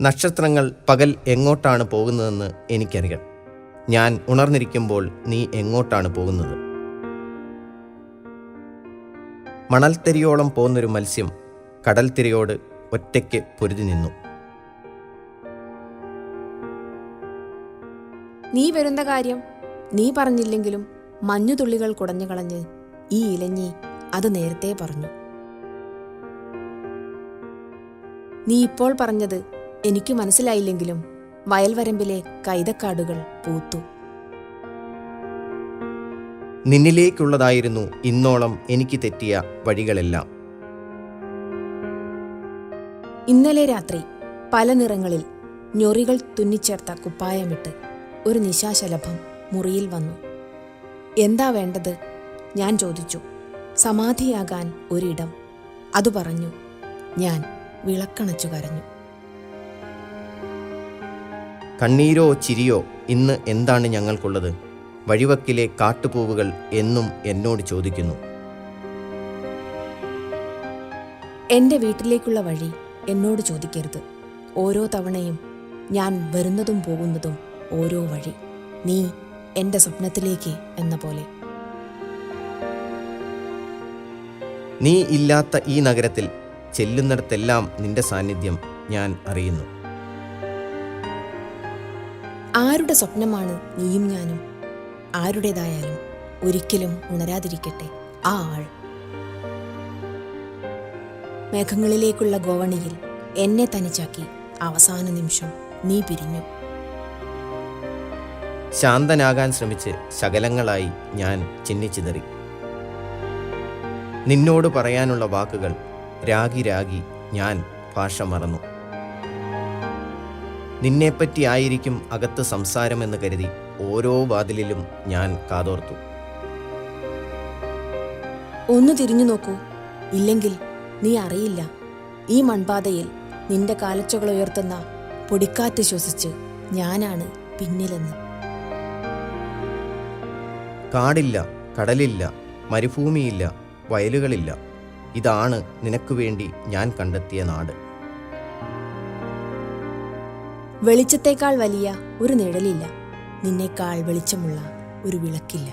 നക്ഷത്രങ്ങൾ പകൽ എങ്ങോട്ടാണ് പോകുന്നതെന്ന് എനിക്കറിയാം ഞാൻ ഉണർന്നിരിക്കുമ്പോൾ നീ എങ്ങോട്ടാണ് പോകുന്നത്? മണൽത്തിരിയോളം പോകുന്നൊരു മത്സ്യം കടൽത്തിരയോട് ഒറ്റയ്ക്ക് പൊരുതി നിന്നു. നീ വരുന്ന കാര്യം നീ പറഞ്ഞില്ലെങ്കിലും മഞ്ഞുതുള്ളികൾ കുടഞ്ഞു കളഞ്ഞ് ഈ ഇലഞ്ഞി അത് നേരത്തെ പറഞ്ഞു. നീ ഇപ്പോൾ പറഞ്ഞത് എനിക്ക് മനസ്സിലായില്ലെങ്കിലും വയൽവരമ്പിലെ കൈതക്കാടുകൾ പൂത്തു. നിന്നിലേക്കുള്ളതായിരുന്നു ഇന്നോളം എനിക്ക് തെറ്റിയ വഴികളെല്ലാം. ഇന്നലെ രാത്രി പല നിറങ്ങളിൽ ഞൊറികൾ തുന്നിച്ചേർത്ത കുപ്പായമിട്ട് ഒരു നിശാശലഭം മുറിയിൽ വന്നു. എന്താ വേണ്ടത്? ഞാൻ ചോദിച്ചു. സമാധിയാകാൻ ഒരിടം അതു പറഞ്ഞു. ഞാൻ വിളക്കണച്ചു കരഞ്ഞു. കണ്ണീരോ ചിരിയോ ഇന്ന് എന്താണ് ഞങ്ങൾക്കുള്ളത്? വഴിവക്കിലെ കാട്ടുപൂവുകൾ എന്നും എന്നോട് ചോദിക്കുന്നു. എന്റെ വീട്ടിലേക്കുള്ള വഴി എന്നോട് ചോദിക്കരുത്. ഓരോ തവണയും ഞാൻ വരുന്നതും പോകുന്നതും ഓരോ വഴി. നീ എന്റെ സ്വപ്നത്തിലേക്ക് എന്ന പോലെ. നീ ഇല്ലാത്ത ഈ നഗരത്തിൽ ചെല്ലുന്നിടത്തെല്ലാം നിന്റെ സാന്നിധ്യം ഞാൻ അറിയുന്നു. ആരുടെ സ്വപ്നമാണ് നീയും ഞാനും? ആരുടേതായാലും ഒരിക്കലും ഉണരാതിരിക്കട്ടെ ആ ആൾ. മേഘങ്ങളിലേക്കുള്ള ഗോവണിയിൽ എന്നെ തനിച്ചാക്കി അവസാന നിമിഷം നീ പിരിഞ്ഞു. ശാന്തനാകാൻ ശ്രമിച്ച് ശകലങ്ങളായി ഞാൻ ചിന്നിച്ചിതറി നിന്നോട് പറയാനുള്ള വാക്കുകൾ രാഗി രാഗി ഞാൻ ഭാഷ മറന്നു. നിന്നെപ്പറ്റി ആയിരിക്കും അകത്ത് സംസാരമെന്ന് കരുതി ഓരോ വാതിലിലും ഞാൻ കാതോർത്തു. ഒന്ന് തിരിഞ്ഞു നോക്കൂ. ഇല്ലെങ്കിൽ നീ അറിയില്ല. ഈ മൺപാതയിൽ നിന്റെ കാലച്ചകൾ ഉയർത്തുന്ന പൊടിക്കാറ്റ് ശ്വസിച്ച് ഞാനാണ് പിന്നിലെന്ന്. കാടില്ല കടലില്ല മരുഭൂമിയില്ല വയലുകളില്ല. ഇതാണ് നിനക്ക് വേണ്ടി ഞാൻ കണ്ടെത്തിയ നാട്. വെളിച്ചത്തേക്കാൾ വലിയ ഒരു നിഴലില്ല. നിന്നേക്കാൾ വെളിച്ചമുള്ള ഒരു വിളക്കില്ല.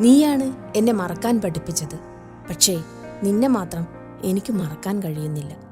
നീയാണ് എന്നെ മറക്കാൻ പഠിപ്പിച്ചത്. പക്ഷേ നിന്നെ മാത്രം എനിക്ക് മറക്കാൻ കഴിയുന്നില്ല.